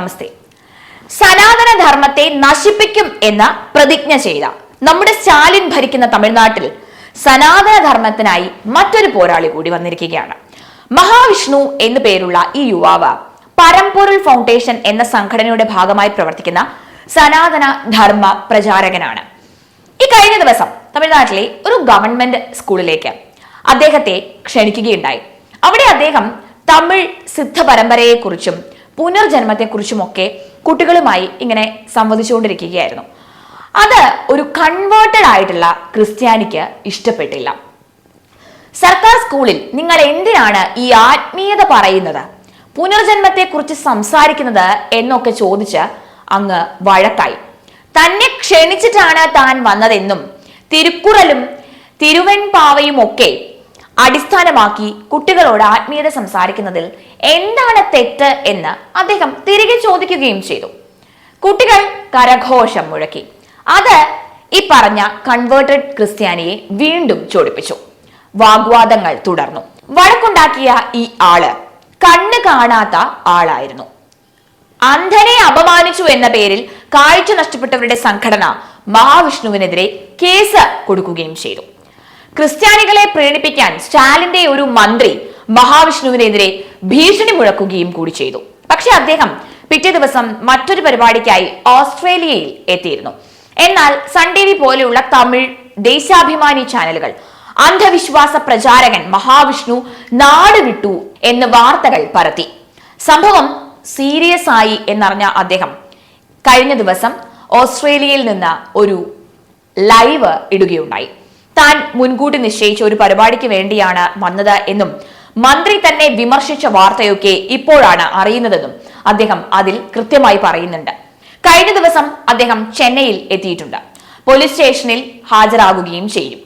നമസ്തേ. സനാതന ധർമ്മത്തെ നശിപ്പിക്കും എന്ന് പ്രതിജ്ഞ ചെയ്ത നമ്മുടെ സ്റ്റാലിൻ ഭരിക്കുന്ന തമിഴ്നാട്ടിൽ സനാതന ധർമ്മത്തിനായി മറ്റൊരു പോരാളി കൂടി വന്നിരിക്കുകയാണ്. മഹാവിഷ്ണു എന്നു പേരുള്ള ഈ യുവാവ് പരമ്പൊരുൾ ഫൗണ്ടേഷൻ എന്ന സംഘടനയുടെ ഭാഗമായി പ്രവർത്തിക്കുന്ന സനാതന ധർമ്മ പ്രചാരകനാണ്. ഈ കഴിഞ്ഞ ദിവസം തമിഴ്നാട്ടിലെ ഒരു ഗവൺമെന്റ് സ്കൂളിലേക്ക് അദ്ദേഹത്തെ ക്ഷണിക്കുകയുണ്ടായി. അവിടെ അദ്ദേഹം തമിഴ് സിദ്ധ പരമ്പരയെക്കുറിച്ചും പുനർജന്മത്തെക്കുറിച്ചുമൊക്കെ കുട്ടികളുമായി ഇങ്ങനെ സംവദിച്ചുകൊണ്ടിരിക്കുകയായിരുന്നു. അത് ഒരു കൺവേർട്ടഡ് ആയിട്ടുള്ള ക്രിസ്ത്യാനിക്ക് ഇഷ്ടപ്പെട്ടില്ല. സർക്കാർ സ്കൂളിൽ നിങ്ങൾ എന്തിനാണ് ഈ ആത്മീയത പറയുന്നത്? പുനർജന്മത്തെക്കുറിച്ച് സംസാരിക്കുന്നത് എന്നൊക്കെ ചോദിച്ച് അങ്ങ് വഴക്കായി. തന്നെ ക്ഷണിച്ചിട്ടാണ് താൻ വന്നതെന്നും തിരുക്കുറലും തിരുവൻപാവയും ഒക്കെ അടിസ്ഥാനമാക്കി കുട്ടികളോട് ആത്മീയത സംസാരിക്കുന്നതിൽ എന്താണ് തെറ്റ് എന്ന് അദ്ദേഹം തിരികെ ചോദിക്കുകയും ചെയ്തു. കുട്ടികൾ കരഘോഷം മുഴക്കി. അത് ഈ പറഞ്ഞ കൺവേർട്ടഡ് ക്രിസ്ത്യാനിയെ വീണ്ടും ചോടിപ്പിച്ചു. വാഗ്വാദങ്ങൾ തുടർന്നു. വഴക്കുണ്ടാക്കിയ ഈ ആൾ കണ്ണ് കാണാത്ത ആളായിരുന്നു. അന്ധനെ അപമാനിച്ചു എന്ന പേരിൽ കാഴ്ച നഷ്ടപ്പെട്ടവരുടെ സംഘടന മഹാവിഷ്ണുവിനെതിരെ കേസ് കൊടുക്കുകയും ചെയ്തു. ക്രിസ്ത്യാനികളെ പ്രീണിപ്പിക്കാൻ സ്റ്റാലിന്റെ ഒരു മന്ത്രി മഹാവിഷ്ണുവിനെതിരെ ഭീഷണി മുഴക്കുകയും കൂടി ചെയ്തു. പക്ഷെ അദ്ദേഹം പിറ്റേ ദിവസം മറ്റൊരു പരിപാടിക്കായി ഓസ്ട്രേലിയയിൽ എത്തിയിരുന്നു. എന്നാൽ സൺ ടി വി പോലെയുള്ള തമിഴ് ദേശാഭിമാനി ചാനലുകൾ അന്ധവിശ്വാസ പ്രചാരകൻ മഹാവിഷ്ണു നാട് വിട്ടു എന്ന് വാർത്തകൾ പരത്തി. സംഭവം സീരിയസ് ആയി എന്നറിഞ്ഞ അദ്ദേഹം കഴിഞ്ഞ ദിവസം ഓസ്ട്രേലിയയിൽ നിന്ന് ഒരു ലൈവ് ഇടുകയുണ്ടായി. താൻ മുൻകൂട്ടി നിശ്ചയിച്ച ഒരു പരിപാടിക്ക് വേണ്ടിയാണ് വന്നത് എന്നും മന്ത്രി തന്നെ വിമർശിച്ച വാർത്തയൊക്കെ ഇപ്പോഴാണ് അറിയുന്നതെന്നും അദ്ദേഹം അതിൽ കൃത്യമായി പറയുന്നുണ്ട്. കഴിഞ്ഞ ദിവസം അദ്ദേഹം ചെന്നൈയിൽ എത്തിയിട്ടുണ്ട്. പോലീസ് സ്റ്റേഷനിൽ ഹാജരാകുകയും ചെയ്യും.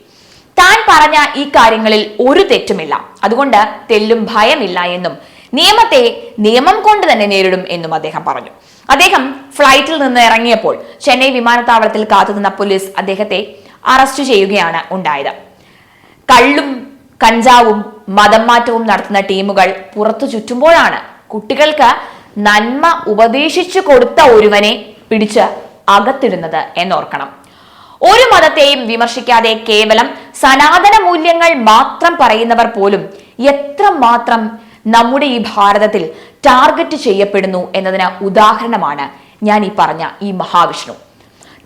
താൻ പറഞ്ഞ ഈ കാര്യങ്ങളിൽ ഒരു തെറ്റുമില്ല. അതുകൊണ്ട് തെല്ലും ഭയമില്ല എന്നും നിയമത്തെ നിയമം കൊണ്ട് തന്നെ നേരിടും എന്നും അദ്ദേഹം പറഞ്ഞു. അദ്ദേഹം ഫ്ലൈറ്റിൽ നിന്ന് ഇറങ്ങിയപ്പോൾ ചെന്നൈ വിമാനത്താവളത്തിൽ കാത്തുനിന്ന പോലീസ് അദ്ദേഹത്തെ അറസ്റ്റ് ചെയ്യുകയാണ് ഉണ്ടായത്. കള്ളും കഞ്ചാവും മതം മാറ്റവും നടത്തുന്ന ടീമുകൾ പുറത്തു ചുറ്റുമ്പോഴാണ് കുട്ടികൾക്ക് നന്മ ഉപദേശിച്ചു കൊടുത്ത ഒരുവനെ പിടിച്ച് അകത്തിടുന്നത് എന്നോർക്കണം. ഒരു മതത്തെയും വിമർശിക്കാതെ കേവലം സനാതന മൂല്യങ്ങൾ മാത്രം പറയുന്നവർ പോലും എത്ര മാത്രം നമ്മുടെ ഈ ഭാരതത്തിൽ ടാർഗറ്റ് ചെയ്യപ്പെടുന്നു എന്നതിന് ഉദാഹരണമാണ് ഞാൻ ഈ പറഞ്ഞ ഈ മഹാവിഷ്ണു.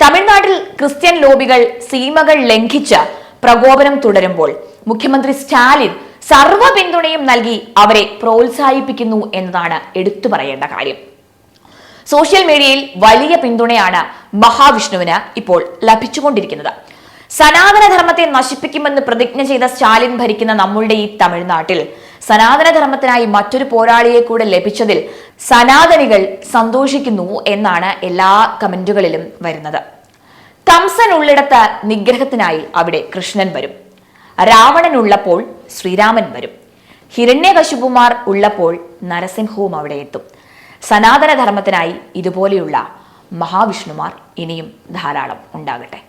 തമിഴ്നാട്ടിൽ ക്രിസ്ത്യൻ ലോബികൾ സീമകൾ ലംഘിച്ച പ്രകോപനം തുടരുമ്പോൾ മുഖ്യമന്ത്രി സ്റ്റാലിൻ സർവ പിന്തുണയും നൽകി അവരെ പ്രോത്സാഹിപ്പിക്കുന്നു എന്നതാണ് എടുത്തു പറയേണ്ട കാര്യം. സോഷ്യൽ മീഡിയയിൽ വലിയ പിന്തുണയാണ് മഹാവിഷ്ണുവിന് ഇപ്പോൾ ലഭിച്ചുകൊണ്ടിരിക്കുന്നത്. സനാതനധർമ്മത്തെ നശിപ്പിക്കുമെന്ന് പ്രതിജ്ഞ ചെയ്ത സ്റ്റാലിൻ ഭരിക്കുന്ന നമ്മളുടെ ഈ തമിഴ്നാട്ടിൽ സനാതനധർമ്മത്തിനായി മറ്റൊരു പോരാളിയെ കൂടെ ലഭിച്ചതിൽ സനാതനികൾ സന്തോഷിക്കുന്നു എന്നാണ് എല്ലാ കമന്റുകളിലും വരുന്നത്. കംസൻ ഉള്ളിടത്ത് നിഗ്രഹത്തിനായി അവിടെ കൃഷ്ണൻ വരും. രാവണൻ ഉള്ളപ്പോൾ ശ്രീരാമൻ വരും. ഹിരണ്യകശുപുമാർ ഉള്ളപ്പോൾ നരസിംഹവും അവിടെ എത്തും. സനാതനധർമ്മത്തിനായി ഇതുപോലെയുള്ള മഹാവിഷ്ണുമാർ ഇനിയും ധാരാളം ഉണ്ടാകട്ടെ.